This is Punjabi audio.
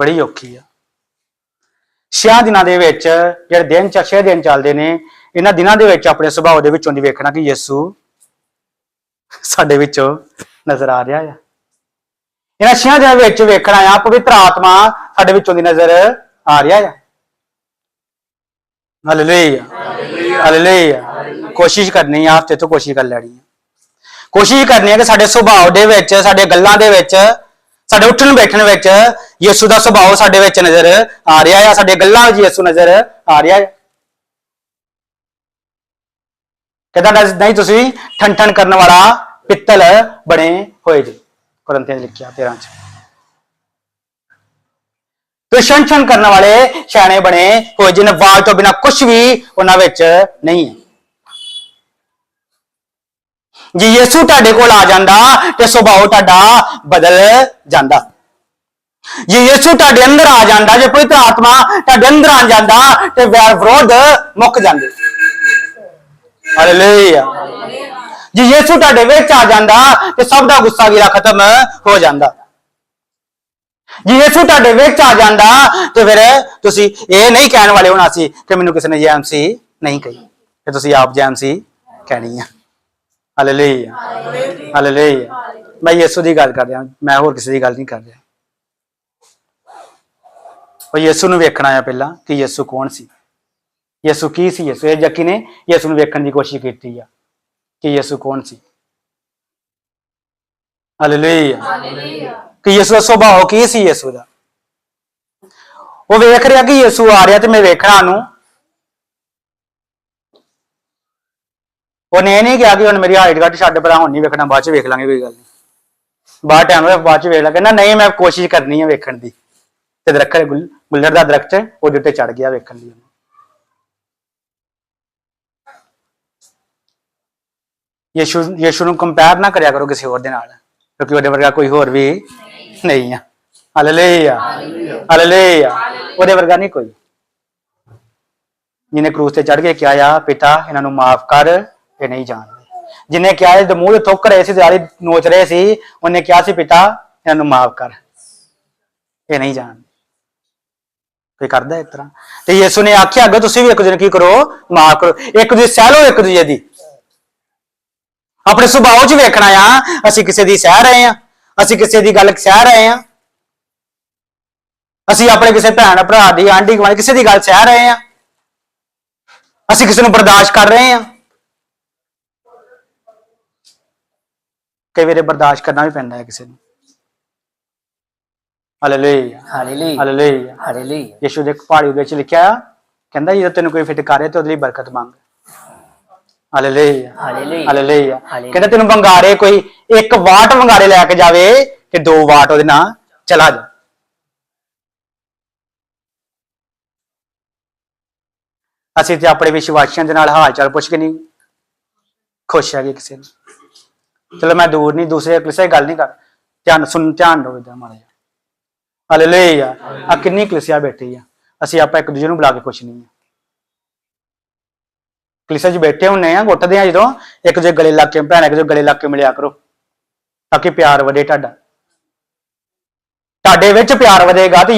ਬੜੀ ਔਖੀ ਆ। ਛਿਆਂ ਦਿਨਾਂ ਦੇ ਵਿੱਚ ਜਿਹੜੇ ਦਿਨ ਚ ਛੇ ਦਿਨ ਚੱਲਦੇ ਨੇ, ਇਹਨਾਂ ਦਿਨਾਂ ਦੇ ਵਿੱਚ ਆਪਣੇ ਸੁਭਾਅ ਦੇ ਵਿੱਚੋਂ ਦੀ ਵੇਖਣਾ ਕਿ ਯਿਸੂ ਸਾਡੇ ਵਿੱਚੋਂ ਨਜ਼ਰ ਆ ਰਿਹਾ ਆ। ਇਹਨਾਂ ਛਿਆਂ ਦਿਨਾਂ ਵਿੱਚ ਵੇਖਣਾ ਆ, ਪਵਿੱਤਰ ਆਤਮਾ ਸਾਡੇ ਵਿੱਚੋਂ ਦੀ ਨਜ਼ਰ ਆ ਰਿਹਾ ਆ। ਹਾਲੇਲੂਇਆ ਹਾਲੇਲੂਇਆ ਕੋਸ਼ਿਸ਼ ਕਰਨੀ ਆ, ਹਫ਼ਤੇ ਤੋਂ ਕੋਸ਼ਿਸ਼ ਕਰ ਲੈਣੀ ਆ। ਕੋਸ਼ਿਸ਼ ਕਰਨੀ ਹੈ ਕਿ ਸਾਡੇ ਸੁਭਾਅ ਦੇ ਵਿੱਚ, ਸਾਡੇ ਗੱਲਾਂ ਦੇ ਵਿੱਚ ਸਾਡੇ ਉੱਠਣ ਬੈਠਣ ਵਿੱਚ ਯਿਸੂ ਦਾ ਸੁਭਾਅ ਸਾਡੇ ਵਿੱਚ ਨਜ਼ਰ ਆ ਰਿਹਾ ਹੈ ਸਾਡੇ ਗੱਲਾਂ ਵਿੱਚ ਯਿਸੂ ਨਜ਼ਰ ਆ ਰਿਹਾ ਹੈ। ਕਹਿੰਦਾ ਨਹੀਂ, ਤੁਸੀਂ ਠਣ ਕਰਨ ਵਾਲਾ ਪਿੱਤਲ ਬਣੇ ਹੋਏ ਜੀ। ਕੁਰੰਥੀਆਂ 'ਚ ਲਿਖਿਆ 13 ਚ। ਤੇ ਛਣ ਕਰਨ ਵਾਲੇ ਸਿਆਣੇ ਬਣੇ ਹੋਏ ਜਿਨ ਵਾਲ ਤੋਂ ਬਿਨਾ ਕੁਝ ਵੀ ਉਹਨਾਂ ਵਿੱਚ ਨਹੀਂ ਹੈ। ਜੇ ਯਿਸੂ ਤੁਹਾਡੇ ਕੋਲ ਆ ਜਾਂਦਾ ਤੇ ਸੁਭਾਅ ਤੁਹਾਡਾ ਬਦਲ ਜਾਂਦਾ। ਜੇ ਯਿਸੂ ਤੁਹਾਡੇ ਅੰਦਰ ਆ ਜਾਂਦਾ, ਜੇ ਪਵਿੱਤਰ ਆਤਮਾ ਤੁਹਾਡੇ ਅੰਦਰ ਆ ਜਾਂਦਾ ਤੇ ਵੈਰ ਵਿਰੋਧ ਮੁੱਕ ਜਾਂਦੇ। ਹਾਲੇਲੂਇਆ ਜੇ ਯਿਸੂ ਤੁਹਾਡੇ ਵਿੱਚ ਆ ਜਾਂਦਾ ਤੇ ਸਭ ਦਾ ਗੁੱਸਾ ਗਿਲਾ ਖਤਮ ਹੋ ਜਾਂਦਾ। ਜੇ ਯਿਸੂ ਤੁਹਾਡੇ ਵਿੱਚ ਆ ਜਾਂਦਾ ਤੇ ਫਿਰ ਤੁਸੀਂ ਇਹ ਨਹੀਂ ਕਹਿਣ ਵਾਲੇ ਹੋਣਾ ਸੀ ਕਿ ਮੈਨੂੰ ਕਿਸੇ ਨੇ ਜੈਮਸੀ ਨਹੀਂ ਕਹੀ। ਤੇ ਤੁਸੀਂ ਆਪ ਜੈਮਸੀ ਕਹਿਣੀ ਆ। ਹਾਲੇਲੂਇਆ ਹਾਲੇਲੂਇਆ ਮੈਂ ਯਿਸੂ ਦੀ ਗੱਲ ਕਰ ਰਿਹਾ। ਮੈਂ ਹੋਰ ਕਿਸੇ ਦੀ ਗੱਲ ਨਹੀਂ ਕਰ ਰਿਹਾ। ਉਹ ਯਿਸੂ ਨੂੰ ਵੇਖਣਾ ਆ ਪਹਿਲਾਂ ਕਿ ਯਿਸੂ ਕੌਣ ਸੀ। ਯਿਸੂ ਕੀ ਸੀ? ਯਿਸੂ ਇਹ ਜੱਕੀ ਨੇ ਯਿਸੂ ਨੂੰ ਵੇਖਣ ਦੀ ਕੋਸ਼ਿਸ਼ ਕੀਤੀ ਆ ਕਿ ਯਿਸੂ ਕੌਣ ਸੀ। ਹਾਲੇਲੂਇਆ ਕਿ ਯਿਸੂ ਦਾ ਸੁਭਾਅ ਕੀ ਸੀ ਯਿਸੂ ਦਾ। ਉਹ ਵੇਖ ਰਿਹਾ ਕਿ ਯਿਸੂ ਆ ਰਿਹਾ ਤੇ ਮੈਂ ਵੇਖਣਾ ਨੂੰ ਉਹਨੇ ਇਹ ਨਹੀਂ ਕਿਹਾ ਕਿ ਹੁਣ ਮੇਰੀ ਹਾਈਟ ਘੱਟ ਛੱਡ ਪਰਾਂ ਹੁਣ ਨਹੀਂ ਵੇਖਣਾ, ਬਾਅਦ ਚ ਵੇਖ ਲਾਂਗੇ ਕੋਈ ਗੱਲ ਨਹੀਂ। ਬਾਹਰ ਟਾਈਮ ਹੋਇਆ, ਬਾਅਦ ਚ ਵੇਖ ਲਾਂਗੇ। ਨਾ ਨਹੀਂ, ਮੈਂ ਕੋਸ਼ਿਸ਼ ਕਰਨੀ ਹੈ ਵੇਖਣ ਦੀ। ਤੇ ਦਰਖਤ ਗੁੱਲਰ ਦਾ ਦਰਖਤ ਉਹਦੇ ਉੱਤੇ ਚੜ ਗਿਆ ਵੇਖਣ ਲਈ ਉਹਨੇ। ਯਿਸੂ ਨੂੰ ਕੰਪੇਅਰ ਨਾ ਕਰਿਆ ਕਰੋ ਕਿਸੇ ਹੋਰ ਦੇ ਨਾਲ, ਕਿਉਂਕਿ ਉਹਦੇ ਵਰਗਾ ਕੋਈ ਹੋਰ ਵੀ ਨਹੀਂ ਆ। ਹਾਲੇਲੂਇਆ ਹਾਲੇਲੂਇਆ ਉਹਦੇ ਵਰਗਾ ਨਹੀਂ ਕੋਈ। ਜਿਹਨੇ ਕਰੂਸ ਤੇ ਚੜ ਕੇ ਕਿਹਾ ਆ, ਪਿਤਾ, ਇਹਨਾਂ ਨੂੰ ਮਾਫ ਕਰ ਇਹ ਨਹੀਂ ਜਾਣਦੇ। ਜਿਹਨੇ ਕਿਹਾ ਇਹ ਮੂੰਹ ਤੇ ਥੁੱਕ ਰਹੇ ਸੀ ਜਾਰੀ ਨੋਚ ਰਹੇ ਸੀ, ਉਹਨੇ ਕਿਹਾ ਸੀ, ਪਿਤਾ, ਇਹਨਾਂ ਨੂੰ ਮਾਫ ਕਰ। ਇਹ ਨਹੀਂ ਜਾਣਦੇ। ਕੋਈ ਕਰਦਾ ਇਸ ਤਰ੍ਹਾਂ? ਤੇ ਯਿਸੂ ਨੇ ਆਖਿਆ, ਅੱਗੇ ਤੁਸੀਂ ਵੀ ਇੱਕ ਦੂਜੇ ਨੂੰ ਕੀ ਕਰੋ? ਮਾਫ ਕਰੋ। ਇੱਕ ਦੂਜੇ ਸਹਿ ਲਓ ਇੱਕ ਦੂਜੇ ਦੀ। ਆਪਣੇ ਸੁਭਾਅ 'ਚ ਵੇਖਣਾ ਆ ਅਸੀਂ ਕਿਸੇ ਦੀ ਸਹਿ ਰਹੇ ਆ ਅਸੀਂ ਕਿਸੇ ਦੀ ਗੱਲ ਸਹਿ ਰਹੇ ਆ ਅਸੀਂ ਆਪਣੇ ਕਿਸੇ ਭੈਣ, ਭਰਾ ਦੀ ਆਂਢੀ ਗੁਆਂਢੀ ਕਿਸੇ ਦੀ ਗੱਲ ਸਹਿ ਰਹੇ ਆ ਅਸੀਂ ਕਿਸੇ ਨੂੰ ਬਰਦਾਸ਼ਤ ਕਰ ਰਹੇ ਆ ਕਈ ਵੇਰੇ ਬਰਦਾਸ਼ਤ ਕਰਨਾ ਵੀ ਪੈਂਦਾ ਹੈ ਕਿਸੇ ਨੂੰ। ਹਾਲੇਲੂਇਆ ਹਾਲੇਲੂਇਆ ਹਾਲੇਲੂਇਆ ਹਾਲੇਲੂਇਆ ਯਿਸੂ ਦੇ ਪਹਾੜੀ ਵਿੱਚ ਲਿਖਿਆ ਕਹਿੰਦਾ ਜਦੋਂ ਤੈਨੂੰ ਕੋਈ ਫਿਟਕਾਰੇ ਤੇ ਉਹਦੇ ਲਈ ਬਰਕਤ ਮੰਗ। Hallelujah hallelujah hallelujah hallelujah. ਕਹਿੰਦਾ ਤੈਨੂੰ ਵੰਗਾਰੇ ਕੋਈ ਇੱਕ ਵਾਟ ਵੰਗਾਰੇ ਲੈ ਕੇ ਜਾਵੇ ਤੇ ਦੋ ਵਾਟ ਉਹਦੇ ਨਾਲ ਚਲਾ ਜਾ। ਅਸੀਂ ਤੇ ਆਪਣੇ ਵਿਸ਼ਵਾਸੀਆਂ ਦੇ ਨਾਲ ਹਾਲ ਚਾਲ ਪੁੱਛ ਕੇ ਨਹੀਂ ਖੁਸ਼ ਹੈਗੇ ਕਿਸੇ ਨੂੰ। ਚਲੋ ਮੈਂ ਦੂਰ ਨਹੀਂ, ਦੂਸਰੇ ਕਿਸੇ ਗੱਲ ਨਹੀਂ ਕਰ। ਧਿਆਨ ਸੁਣ, ਧਿਆਨ ਦਿਓ ਇਦਾਂ ਮਾੜਾ ਜਿਹਾ। ਹਾਲੇਲੂਇਆ ਆ ਕਿੰਨੀ ਕਲਿਸਿਆ ਬੈਠੀ ਆ। ਅਸੀਂ ਆਪਾਂ ਇੱਕ ਦੂਜੇ ਨੂੰ ਬੁਲਾ ਕੇ ਕੁਛ ਨਹੀਂ ਆ। ਕਲਿਸਿਆ 'ਚ ਬੈਠੇ ਹੁੰਨੇ ਆ, ਉੱਠਦੇ ਆ ਜਦੋਂ। ਇੱਕ ਦੂਜੇ ਗਲੇ ਲੱਗ ਕੇ, ਭੈਣ ਇੱਕ ਦੂਜੇ ਗਲੇ ਲੱਗ ਕੇ ਮਿਲਿਆ ਕਰੋ। ਤਾਂ ਕਿ ਪਿਆਰ ਵਧੇ ਤੁਹਾਡਾ। ਤੁਹਾਡੇ ਵਿੱਚ ਪਿਆਰ ਵਧੇਗਾ ਤੇ